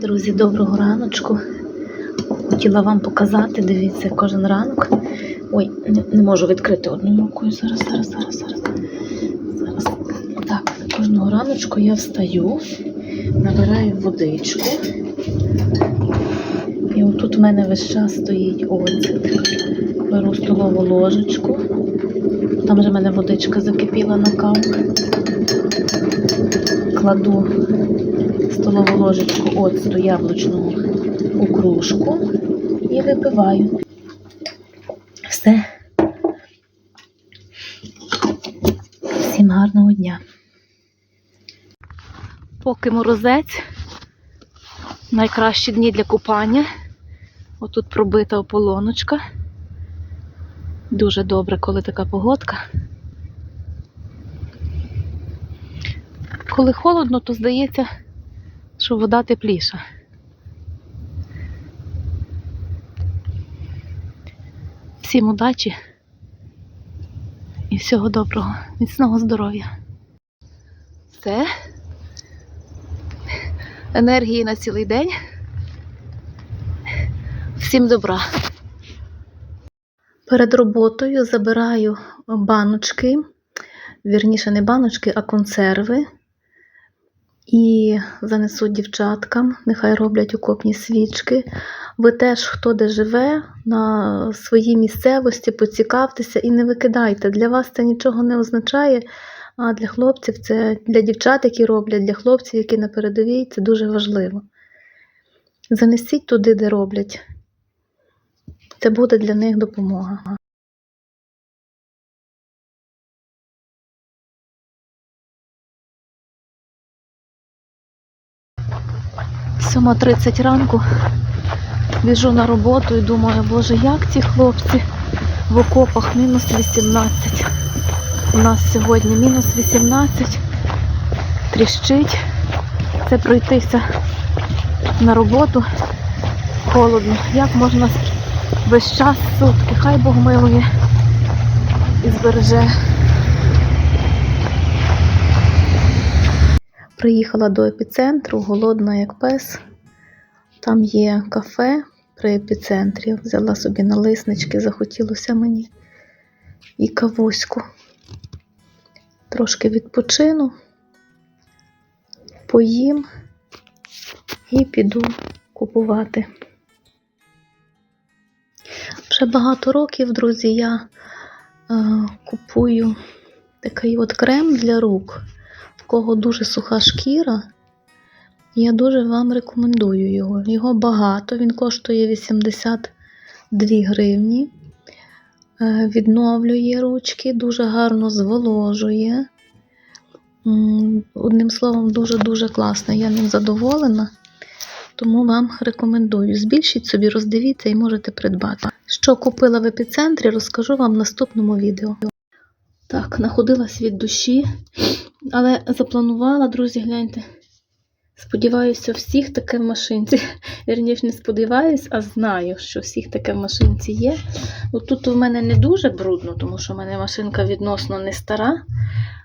Друзі, доброго раночку. Хотіла вам показати, дивіться, кожен ранок. Ой, не, не можу відкрити одною рукою. Зараз, зараз, зараз, зараз. Зараз. Так, кожного раночку я встаю, набираю водичку. І отут в мене весь час стоїть оцет. Беру столову ложечку. Там же в мене водичка закипіла на каву. Кладу столову ложечку оцту яблучного у кружку і випиваю. Все. Всім гарного дня. Поки морозець, найкращі дні для купання. Отут пробита ополоночка. Дуже добре, коли така погодка. Коли холодно, то здається, що вода тепліша. Всім удачі і всього доброго, міцного здоров'я. Все. Енергії на цілий день. Всім добра. Перед роботою забираю баночки, вірніше не баночки, а консерви. І занесу дівчаткам, нехай роблять окопні свічки. Ви теж, хто де живе, на своїй місцевості, поцікавтеся і не викидайте. Для вас це нічого не означає, а для хлопців це для дівчат, які роблять, для хлопців, які на передовій, це дуже важливо. Занесіть туди, де роблять. Це буде для них допомога. 7.30 ранку біжу на роботу і думаю, боже, як ці хлопці в окопах мінус 18. У нас сьогодні мінус 18. Тріщить. Це пройтися на роботу холодно. Як можна весь час сутки? Хай Бог милує і збереже. Приїхала до епіцентру, голодна як пес. Там є кафе при епіцентрі. Взяла собі налиснички, захотілося мені і кавуську. Трошки відпочину, поїм і піду купувати. Вже багато років, друзі, я е, купую такий от крем для рук кого дуже суха шкіра, я дуже вам рекомендую його. Його багато, він коштує 82 гривні. Е, Відновлює ручки, дуже гарно зволожує. Одним словом, дуже-дуже класний. Я ним задоволена, тому вам рекомендую. Збільшіть собі, роздивіться і можете придбати. Що купила в епіцентрі, розкажу вам в наступному відео. Так, находилась від душі, але запланувала, друзі, гляньте. Сподіваюся, всіх таке в машинці. Вірніше, не сподіваюсь, а знаю, що всіх таке в машинці є. От тут у мене не дуже брудно, тому що в мене машинка відносно не стара,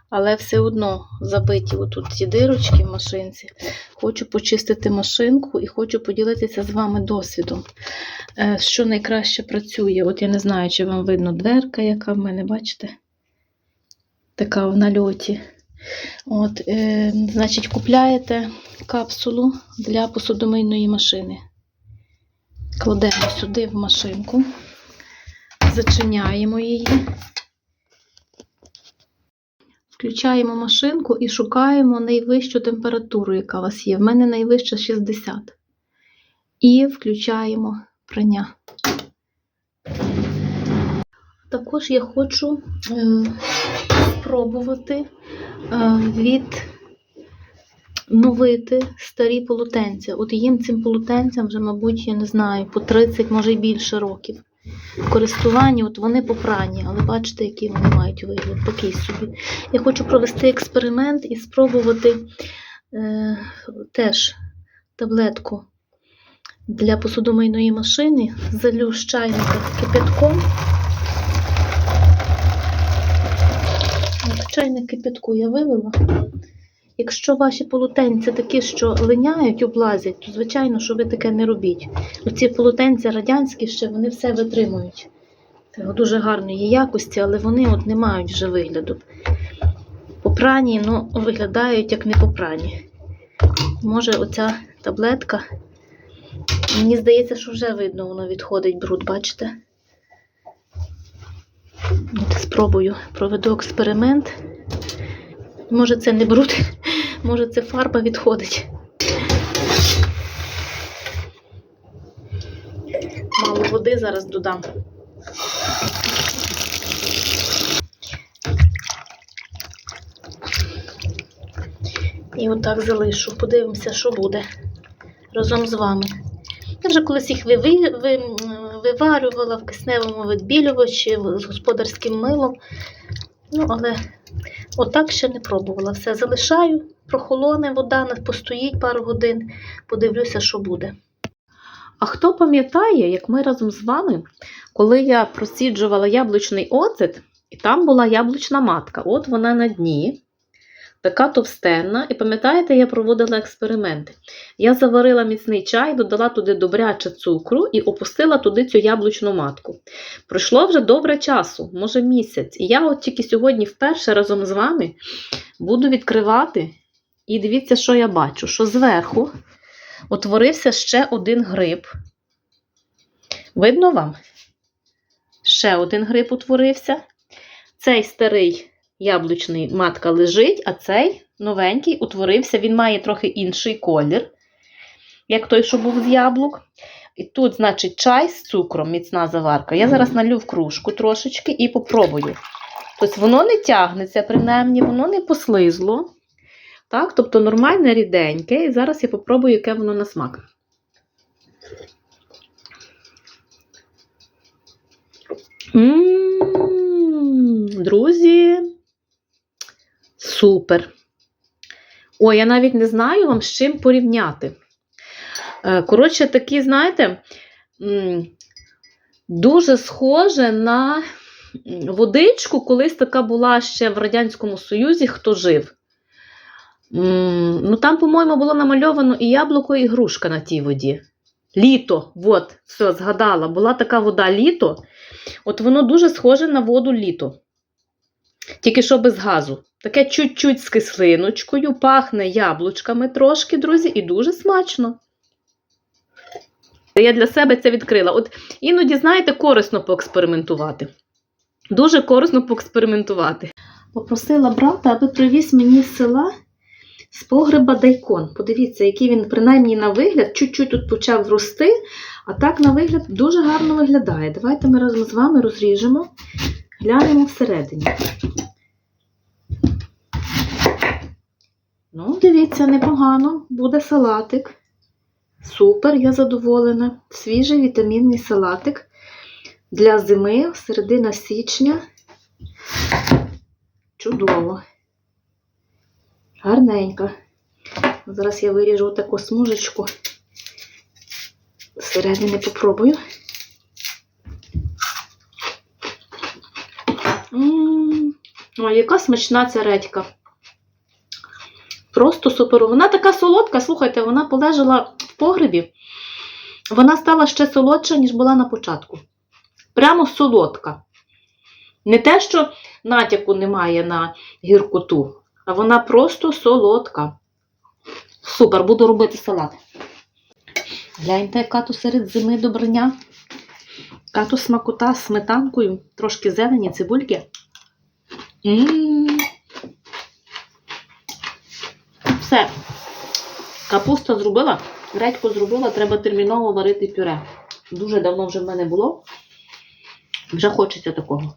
але все одно забиті отут ці дирочки в машинці. Хочу почистити машинку і хочу поділитися з вами досвідом, е, що найкраще працює. От я не знаю, чи вам видно дверка, яка в мене, бачите? така в нальоті. От, е, Значить, купляєте капсулу для посудомийної машини. Кладемо сюди в машинку, зачиняємо її, включаємо машинку і шукаємо найвищу температуру, яка у вас є. В мене найвища 60. І включаємо прання. Також я хочу е, спробувати е, відновити старі полотенця. От їм цим полотенцям вже, мабуть, я не знаю, по 30, може й більше років. В користуванні, от вони попрані, але бачите, який вони мають вигляд, такий собі. Я хочу провести експеримент і спробувати е, теж таблетку для посудомийної машини, залю чайника кипятком. Чайник кипятку я вилила Якщо ваші полотенці такі, що линяють, облазять, то звичайно, що ви таке не робіть. Оці полотенці радянські ще вони все витримують. Це дуже гарної якості, але вони от не мають вже вигляду. Попрані, ну, виглядають як не попрані. Може, оця таблетка. Мені здається, що вже видно, воно відходить бруд, бачите? Спробую, проведу експеримент. Може, це не бруд, може, це фарба відходить. Мало води зараз додам. І отак залишу. Подивимося, що буде разом з вами. Я вже колись їх виви- ви- м, виварювала в кисневому відбілювачі з господарським милом. Ну, але отак ще не пробувала. Все залишаю, прохолоне вода, постоїть пару годин, подивлюся, що буде. А хто пам'ятає, як ми разом з вами, коли я просіджувала яблучний оцет, і там була яблучна матка, от вона на дні, така товстенна, і пам'ятаєте, я проводила експерименти. Я заварила міцний чай, додала туди добряче цукру і опустила туди цю яблучну матку. Пройшло вже добре часу, може місяць. І я от тільки сьогодні вперше разом з вами буду відкривати. І дивіться, що я бачу: що зверху утворився ще один гриб. Видно вам? Ще один гриб утворився. Цей старий яблучний матка лежить, а цей новенький утворився. Він має трохи інший колір, як той, що був з яблук. І тут, значить, чай з цукром, міцна заварка. Я зараз налю в кружку трошечки і попробую. Тобто воно не тягнеться, принаймні, воно не послизло. Так, тобто нормальне ріденьке. І зараз я попробую, яке воно на смак. М, Друзі, супер. Ой, я навіть не знаю вам з чим порівняти. Е, Коротше, такі, знаєте, дуже схоже на водичку, колись така була ще в Радянському Союзі, хто жив. Ну, там, по-моєму, було намальовано і яблуко, і грушка на тій воді. Літо, от, все, згадала, була така вода літо. От воно дуже схоже на воду літо. Тільки що без газу. Таке чуть-чуть з кислиночкою, пахне яблучками трошки, друзі, і дуже смачно. Я для себе це відкрила. От іноді, знаєте, корисно поекспериментувати. Дуже корисно поекспериментувати. Попросила брата, аби привіз мені з села з погреба дайкон. Подивіться, який він, принаймні, на вигляд, чуть-чуть тут почав рости, а так на вигляд дуже гарно виглядає. Давайте ми разом з вами розріжемо, глянемо всередині. Ну, дивіться, непогано, буде салатик. Супер, я задоволена. Свіжий вітамінний салатик для зими, середина січня. Чудово. Гарненько. Зараз я виріжу таку смужечку. Зсередини попробую. М, Ой, яка смачна ця редька. Просто супер. Вона така солодка, слухайте, вона полежала в погребі. Вона стала ще солодша, ніж була на початку. Прямо солодка. Не те, що натяку немає на гіркоту, а вона просто солодка. Супер, буду робити салат. Гляньте, яка то серед зими добрання. Яка смакота з сметанкою, трошки зелені, цибульки. М. Капуста зробила, редьку зробила, треба терміново варити пюре. Дуже давно вже в мене було. Вже хочеться такого.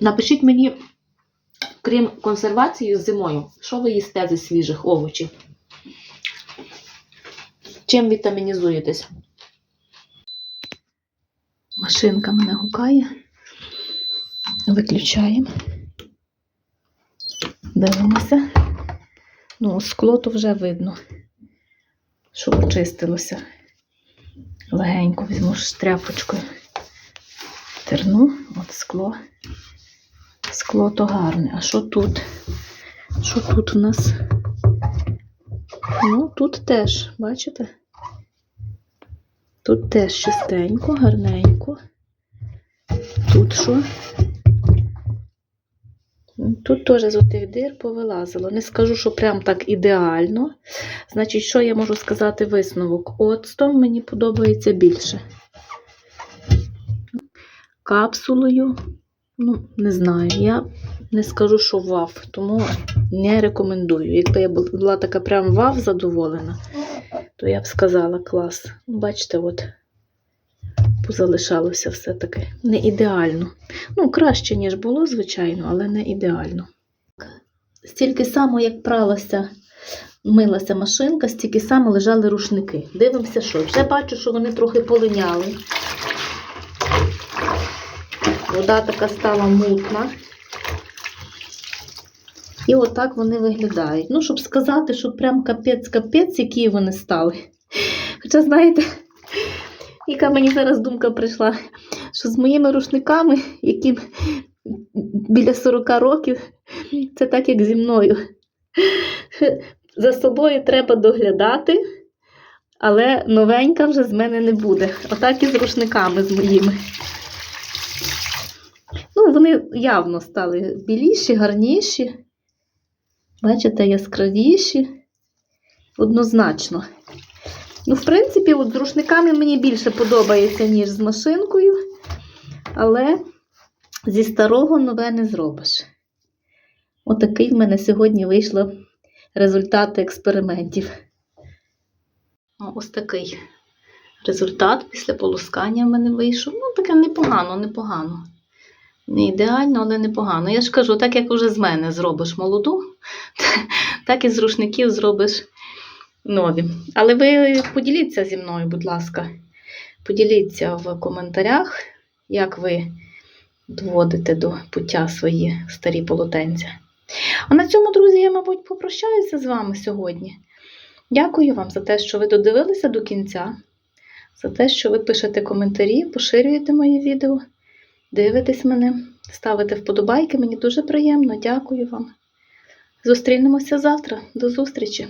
Напишіть мені, крім консервації з зимою, що ви їсте зі свіжих овочів? Чим вітамінізуєтесь? Машинка мене гукає. Виключаємо. Дивимося. Ну, скло то вже видно, що очистилося. Легенько візьму тряпочкою. Терну, от скло. Скло то гарне. А що тут? Що тут у нас? Ну, тут теж, бачите? Тут теж чистенько, гарненько. Тут що? Тут теж з отих дир повилазило. Не скажу, що прям так ідеально. Значить, що я можу сказати висновок? Оцтом мені подобається більше. Капсулою, ну, не знаю, я не скажу, що вав, тому не рекомендую. Якби я була така прям вав задоволена, то я б сказала клас. Ну, Бачите, от позалишалося все-таки не ідеально. Ну, краще, ніж було, звичайно, але не ідеально. Стільки само, як пралася, милася машинка, стільки само лежали рушники. Дивимося, що. Вже бачу, що вони трохи полиняли. Вода така стала мутна. І отак вони виглядають. Ну, щоб сказати, що прям капець-капець, які вони стали. Хоча, знаєте, яка мені зараз думка прийшла, що з моїми рушниками, які біля 40 років, це так, як зі мною. За собою треба доглядати, але новенька вже з мене не буде. Отак і з рушниками з моїми. Ну, вони явно стали біліші, гарніші. Бачите, яскравіші. Однозначно. Ну, в принципі, от з рушниками мені більше подобається, ніж з машинкою. Але зі старого нове не зробиш. Отакий в мене сьогодні вийшло результати експериментів. Ось такий результат після полоскання в мене вийшов. Ну, таке непогано, непогано. Не ідеально, але непогано. Я ж кажу, так як вже з мене зробиш молоду, так і з рушників зробиш нові. Але ви поділіться зі мною, будь ласка. Поділіться в коментарях, як ви доводите до пуття свої старі полотенця. А на цьому, друзі, я, мабуть, попрощаюся з вами сьогодні. Дякую вам за те, що ви додивилися до кінця, за те, що ви пишете коментарі, поширюєте мої відео, дивитесь мене, ставите вподобайки. Мені дуже приємно. Дякую вам. Зустрінемося завтра. До зустрічі!